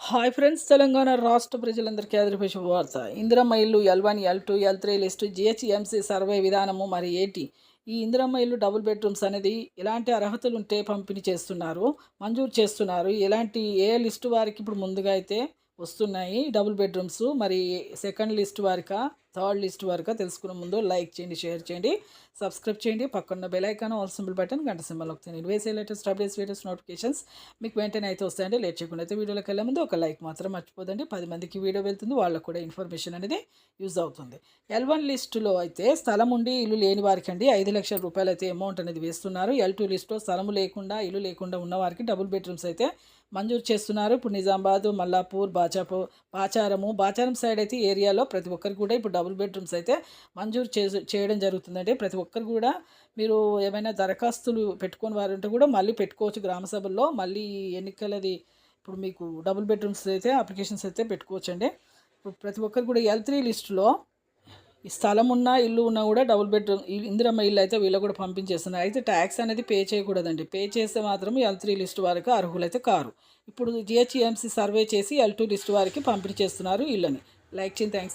Hi friends Telangana రాష్ట్ర ప్రజలందరికీ ఆదరిపే శుభవార్త ఇందిరమ్మ ఇల్లు L one L two L three list GHMC survey విధానము మరి ఏటి? ఈ ఇందిరమ్మ ఇల్లు డబుల్ బెడ్రూమ్స్ అనేది ఎలాంటి అర్హతలు ఉంటే పంపిణీ చేస్తున్నారు మంజూరు చేస్తున్నారు? ఎలాంటి ఏ లిస్టు వారికి ఇప్పుడు ముందుగా అయితే వస్తున్నాయి డబుల్ బెడ్రూమ్స్? మరి సెకండ్ లిస్ట్ వారికా? థర్డ్ లిస్ట్ వరకు తెలుసుకునే ముందు లైక్ చేయండి షేర్ చేయండి సబ్స్క్రైబ్ చేయండి. పక్కన bell icon all symbol button గంట సింబల్ వస్తుంది నేను వేసే లేటెస్ట్ అప్డేట్స్ వీడియోస్ నోటిఫికేషన్స్ మీకు వెంటనే అయితే వస్తాయండి. లేట్ చేయకుండా అయితే వీడియోలోకి వెళ్ళే ముందు ఒక లైక్ మాత్రం మర్చిపోదండి. పది మందికి వీడియో వెళ్తుంది వాళ్ళకు కూడా ఇన్ఫర్మేషన్ అనేది యూజ్ అవుతుంది. ఎల్ వన్ లిస్టులో అయితే స్థలం ఉండి ఇల్లు లేని వారికి అండి ఐదు లక్షల రూపాయలు అయితే అమౌంట్ అనేది వేస్తున్నారు. ఎల్ టూ లిస్టులో స్థలము లేకుండా ఇల్లు లేకుండా ఉన్న వారికి డబుల్ బెడ్రూమ్స్ అయితే మంజూరు చేస్తున్నారు. ఇప్పుడు నిజామాబాద్ మల్లాపూర్ బాచాపూర్ బాచారము బాచారం సైడ్ అయితే ఏరియాలో ప్రతి ఒక్కరికి కూడా ఇప్పుడు డబుల్ బెడ్రూమ్స్ అయితే మంజూరు చేయడం జరుగుతుందండి. ప్రతి ఒక్కరు కూడా మీరు ఏమైనా దరఖాస్తులు పెట్టుకుని వారు ఉంటే కూడా మళ్ళీ పెట్టుకోవచ్చు గ్రామ సభల్లో. మళ్ళీ ఎన్నికలది ఇప్పుడు మీకు డబుల్ బెడ్రూమ్స్ అయితే అప్లికేషన్స్ అయితే పెట్టుకోవచ్చు అండి ఇప్పుడు ప్రతి ఒక్కరు కూడా ఎల్ త్రీ లిస్టులో ఈ స్థలం ఉన్నా ఇల్లు ఉన్నా కూడా డబుల్ బెడ్రూమ్ ఇందిరమ్మ ఇల్లు అయితే వీళ్ళు కూడా పంపించేస్తున్నారు. అయితే ట్యాక్స్ అనేది పే చేయకూడదండి. పే చేస్తే మాత్రం ఎల్ త్రీ లిస్ట్ వారికి అర్హులైతే కారు. ఇప్పుడు జిహెచ్ఎంసీ సర్వే చేసి ఎల్ టూ లిస్ట్ వారికి పంపిణీ చేస్తున్నారు ఇళ్ళని. లైక్ చేయండి. థ్యాంక్స్